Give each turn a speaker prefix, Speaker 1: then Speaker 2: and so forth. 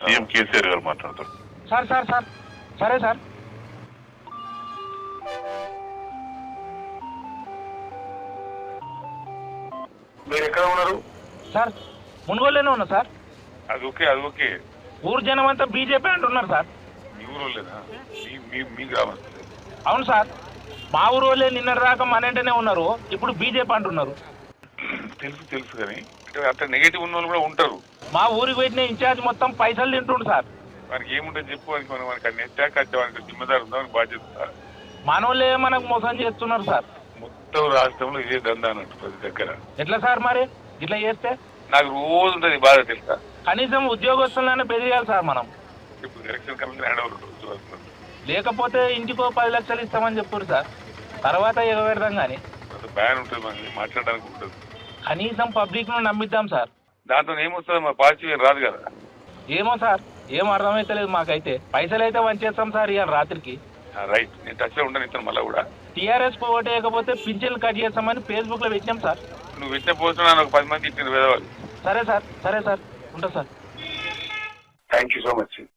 Speaker 1: CM KCR గారు మాట్లాడతారు.
Speaker 2: Sir sir sir. సరే సార్.
Speaker 1: మీరు ఎక్కడ ఉన్నారు?
Speaker 2: సార్ మునుగోలులోనే ఉన్నా సార్.
Speaker 1: అది ఓకే అది ఓకే.
Speaker 2: ఊరు జనం అంతా బీజేపీ అంటున్నారు సార్.
Speaker 1: మీ మీ మీ మీ గ్రామస్తులే.
Speaker 2: అవును సార్. మా ఊరు వాళ్ళే నిన్న రాక మన వెంటనే ఉన్నారు. ఇప్పుడు బీజేపీ అంటున్నారు.
Speaker 1: తెలుసు తెలుసు కానీ అంటే అంత నెగిటివ్ ఉన్న వాళ్ళు కూడా ఉంటారు.
Speaker 2: మా ఊరికి పెట్టిన ఇన్ఛార్జ్ మొత్తం పైసలు తింటుండు సార్.
Speaker 1: వానికి ఏముంటుంది చెప్పు వానికి మనం వానికి అన్ని ఎత్తాక కట్టే వానికి జిమ్మదారు ఉందా వానికి బాధ్యత ఉందా?
Speaker 2: మనోళ్ళే మనకు మోసం చేస్తున్నారు సార్.
Speaker 1: మొత్తం రాష్ట్రంలో ఇదే దందా అన్నట్టు ప్రతి దగ్గర.
Speaker 2: ఎట్లా సార్ మరి? ఇట్లా చేస్తే?
Speaker 1: నాకు రోజు ఉంటుంది బాధ తెలుసా?
Speaker 2: కనీసం ఉద్యోగస్తులనే బెదిరియాలి సార్ మనం.
Speaker 1: ఇప్పుడు ఎలక్షన్ కమిషన్ హ్యాండ్ ఓవర్ ఉంటుంది
Speaker 2: లేకపోతే ఇంటికో పది లక్షలు ఇస్తామని చెప్పారు సార్. తర్వాత ఎగబెడదాం కానీ
Speaker 1: బ్యాన్ ఉంటుంది మనకి మాట్లాడడానికి ఉంటుంది
Speaker 2: కనీసం పబ్లిక్ను నమ్మిద్దాం సార్.
Speaker 1: దాంతో ఏమొస్తుంది మా పార్టీ ఏం రాదు కదా.
Speaker 2: ఏమో సార్ ఏం అర్థమైతలేదు మాకైతే. పైసలు అయితే వంచేస్తాం సార్ ఇవాళ రాత్రికి.
Speaker 1: రైట్. నేను టచ్లో ఉండను ఇస్తాను మళ్ళీ కూడా.
Speaker 2: టీఆర్ఎస్ పోగొట్టేయకపోతే పింఛన్లు కట్ చేస్తామని ఫేస్బుక్లో పెట్టాం సార్.
Speaker 1: నువ్వు విద్య పోతున్నా ఒక పది మంది ఇచ్చిన వేదవాళ్ళు.
Speaker 2: సరే సార్ సరే సార్. ఉంటా sir.
Speaker 1: Thank you so much